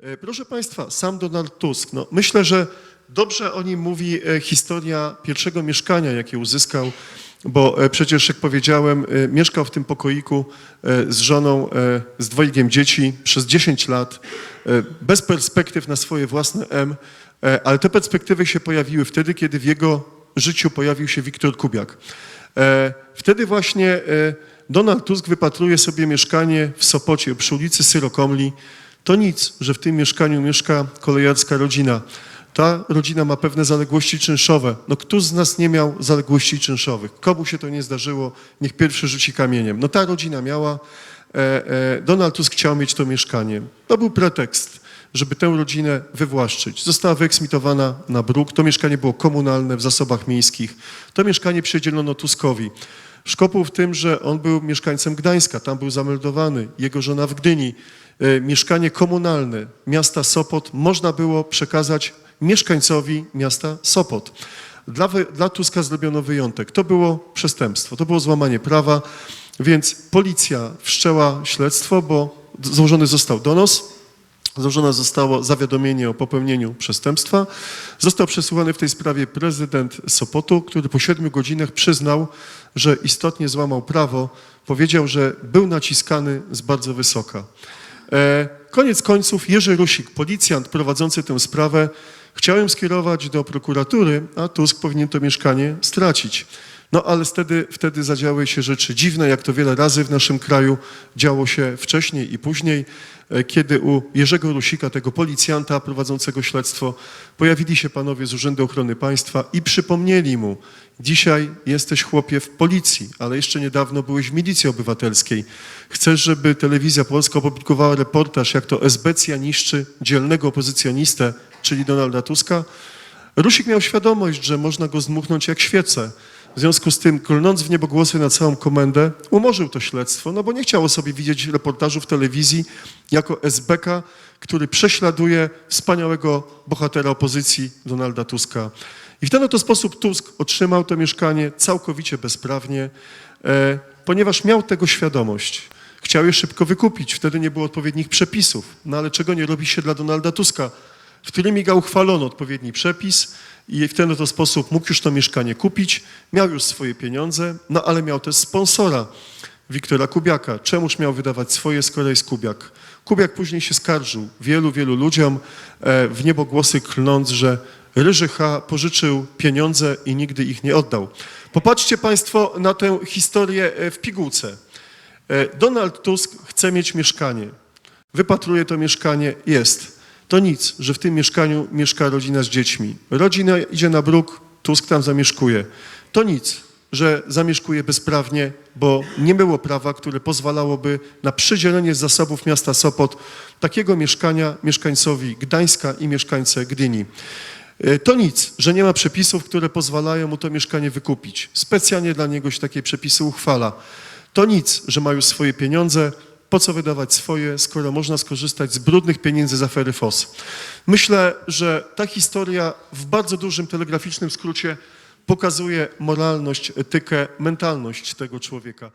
E, Proszę Państwa, sam Donald Tusk, no myślę, że dobrze o nim mówi e, historia pierwszego mieszkania, jakie uzyskał, bo e, przecież, jak powiedziałem, mieszkał w tym pokoiku z żoną, z dwojgiem dzieci przez 10 lat, bez perspektyw na swoje własne M, ale te perspektywy się pojawiły wtedy, kiedy w jego życiu pojawił się Wiktor Kubiak. Wtedy właśnie Donald Tusk wypatruje sobie mieszkanie w Sopocie przy ulicy Syrokomli. To nic, że w tym mieszkaniu mieszka kolejarska rodzina. Ta rodzina ma pewne zaległości czynszowe. No kto z nas nie miał zaległości czynszowych? Komu się to nie zdarzyło, niech pierwszy rzuci kamieniem. No ta rodzina miała, e, e, Donald Tusk chciał mieć to mieszkanie. To był pretekst, żeby tę rodzinę wywłaszczyć. Została wyeksmitowana na bruk. To mieszkanie było komunalne w zasobach miejskich. To mieszkanie przydzielono Tuskowi. Szkopuł w tym, że on był mieszkańcem Gdańska, tam był zameldowany, jego żona w Gdyni. E, Mieszkanie komunalne miasta Sopot można było przekazać mieszkańcowi miasta Sopot. Dla, dla Tuska zrobiono wyjątek. To było przestępstwo, to było złamanie prawa, więc policja wszczęła śledztwo, bo złożony został donos, Złożone zostało zawiadomienie o popełnieniu przestępstwa. Został przesłuchany w tej sprawie prezydent Sopotu, który po siedmiu godzinach przyznał, że istotnie złamał prawo. Powiedział, że był naciskany z bardzo wysoka. E, koniec końców Jerzy Rusik, policjant prowadzący tę sprawę, chciał ją skierować do prokuratury, a Tusk powinien to mieszkanie stracić. No ale wtedy, wtedy zadziały się rzeczy dziwne, jak to wiele razy w naszym kraju działo się wcześniej i później, e, kiedy u Jerzego Rusika, tego policjanta prowadzącego śledztwo, pojawili się panowie z Urzędu Ochrony Państwa i przypomnieli mu, dzisiaj jesteś chłopie w policji, ale jeszcze niedawno byłeś w milicji obywatelskiej. Chcesz, żeby telewizja polska opublikowała reportaż, jak to esbecja niszczy dzielnego opozycjonistę, czyli Donalda Tuska? Rusik miał świadomość, że można go zdmuchnąć jak świecę. W związku z tym, klnąc w niebogłosy na całą komendę, umorzył to śledztwo, no bo nie chciało sobie widzieć reportażu w telewizji jako SBK, który prześladuje wspaniałego bohatera opozycji Donalda Tuska. I w ten oto sposób Tusk otrzymał to mieszkanie całkowicie bezprawnie, e, ponieważ miał tego świadomość. Chciał je szybko wykupić, wtedy nie było odpowiednich przepisów. No ale czego nie robi się dla Donalda Tuska? W którym go uchwalono odpowiedni przepis i w ten oto sposób mógł już to mieszkanie kupić, miał już swoje pieniądze, no ale miał też sponsora, Wiktora Kubiaka. Czemuż miał wydawać swoje, skoro jest Kubiak? Kubiak później się skarżył wielu, wielu ludziom e, w niebogłosy klnąc, że Ryży H. pożyczył pieniądze i nigdy ich nie oddał. Popatrzcie Państwo na tę historię e, w pigułce. E, Donald Tusk chce mieć mieszkanie. Wypatruje to mieszkanie, jest. To nic, że w tym mieszkaniu mieszka rodzina z dziećmi. Rodzina idzie na bruk, Tusk tam zamieszkuje. To nic, że zamieszkuje bezprawnie, bo nie było prawa, które pozwalałoby na przydzielenie z zasobów miasta Sopot takiego mieszkania mieszkańcowi Gdańska i mieszkańce Gdyni. E, To nic, że nie ma przepisów, które pozwalają mu to mieszkanie wykupić. Specjalnie dla niego się takie przepisy uchwala. To nic, że ma już swoje pieniądze, po co wydawać swoje, skoro można skorzystać z brudnych pieniędzy z afery FOS. Myślę, że ta historia w bardzo dużym telegraficznym skrócie pokazuje moralność, etykę, mentalność tego człowieka.